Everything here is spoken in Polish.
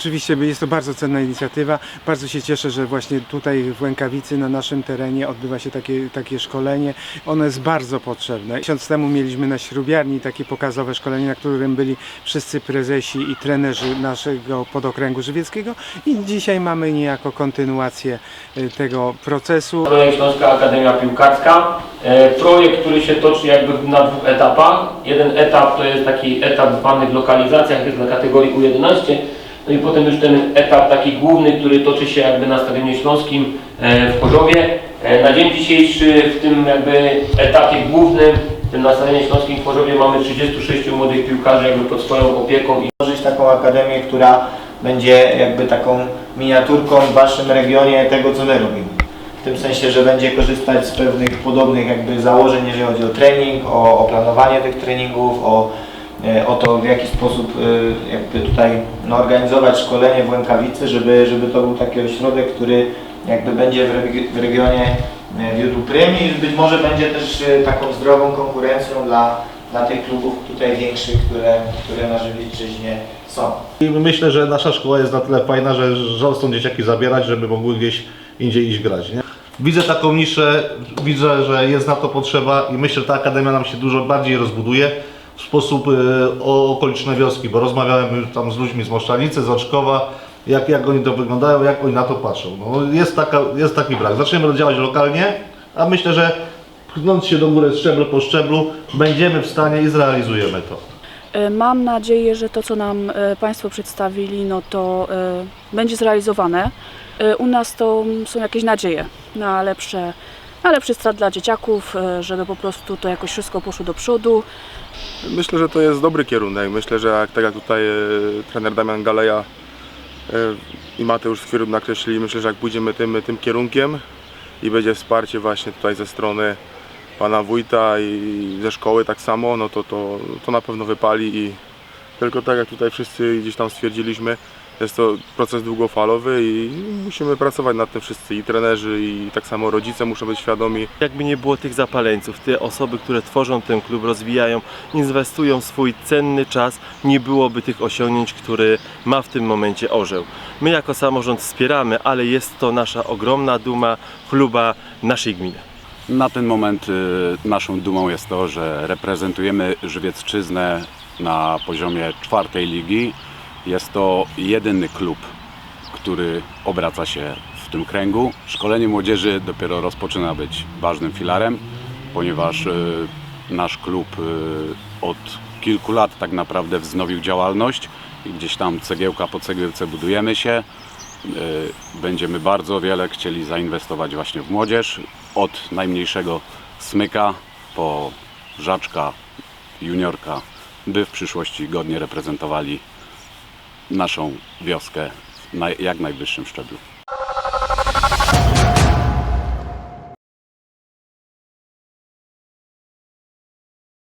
Oczywiście jest to bardzo cenna inicjatywa. Bardzo się cieszę, że właśnie tutaj w Łękawicy na naszym terenie odbywa się takie, takie szkolenie. Ono jest bardzo potrzebne. Miesiąc temu mieliśmy na śrubiarni takie pokazowe szkolenie, na którym byli wszyscy prezesi i trenerzy naszego podokręgu żywieckiego i dzisiaj mamy niejako kontynuację y, tego procesu. Śląska Akademia Piłkarska. E, Projekt, który się toczy jakby na dwóch etapach. Jeden etap to jest taki etap zwany w lokalizacjach, jest dla kategorii U11. No i potem już ten etap taki główny, który toczy się jakby na Stadionie Śląskim e, w Chorzowie. E, Na dzień dzisiejszy w tym jakby etapie głównym, tym na Stadionie Śląskim w Chorzowie mamy 36 młodych piłkarzy jakby pod swoją opieką i stworzyć taką akademię, która będzie jakby taką miniaturką w waszym regionie tego, co my robimy. W tym sensie, że będzie korzystać z pewnych podobnych jakby założeń, jeżeli chodzi o trening, o, o planowanie tych treningów, o, o to, w jaki sposób e, jakby tutaj no, organizować szkolenie w Łękawicy, żeby, żeby to był taki ośrodek, który jakby będzie w, regi- w regionie e, wiódł prym i być może będzie też e, taką zdrową konkurencją dla, dla tych klubów tutaj większych, które, które na Żywiecczyźnie są. I myślę, że nasza szkoła jest na tyle fajna, że żal stąd dzieciaki zabierać, żeby mogły gdzieś indziej iść grać. Nie? Widzę taką niszę, widzę, że jest na to potrzeba i myślę, że ta akademia nam się dużo bardziej rozbuduje w sposób y, o okoliczne wioski, bo rozmawiałem już tam z ludźmi z Moszczanicy, z Oczkowa, jak, jak oni to wyglądają, jak oni na to patrzą. No, jest, taka, jest taki brak. Zaczniemy działać lokalnie, a myślę, że pchnąc się do góry szczeblu po szczeblu, będziemy w stanie i zrealizujemy to. E, Mam nadzieję, że to, co nam e, Państwo przedstawili, no to e, będzie zrealizowane. E, U nas to są jakieś nadzieje na lepsze, na lepszy start dla dzieciaków, e, żeby po prostu to jakoś wszystko poszło do przodu. Myślę, że to jest dobry kierunek. Myślę, że jak, tak jak tutaj e, trener Damian Galeja e, i Mateusz Skwierut nakreślili, myślę, że jak pójdziemy tym, tym kierunkiem i będzie wsparcie właśnie tutaj ze strony pana wójta i ze szkoły tak samo, no to, to, to na pewno wypali i tylko tak jak tutaj wszyscy gdzieś tam stwierdziliśmy, jest to proces długofalowy i musimy pracować nad tym wszyscy i trenerzy i tak samo rodzice muszą być świadomi Jakby nie było tych zapaleńców, te osoby, które tworzą ten klub, rozwijają, inwestują swój cenny czas, nie byłoby tych osiągnięć, które ma w tym momencie orzeł. My jako samorząd wspieramy, ale jest to nasza ogromna duma, chluba naszej gminy. Na ten moment y, naszą dumą jest to, że reprezentujemy Żywiecczyznę na poziomie czwartej ligi. Jest to jedyny klub, który obraca się w tym kręgu. Szkolenie młodzieży dopiero rozpoczyna być ważnym filarem, ponieważ y, nasz klub y, od kilku lat tak naprawdę wznowił działalność i gdzieś tam cegiełka po cegiełce budujemy się. Y, Będziemy bardzo wiele chcieli zainwestować właśnie w młodzież. Od najmniejszego smyka po żaczka, juniorka, by w przyszłości godnie reprezentowali naszą wioskę na jak najwyższym szczeblu.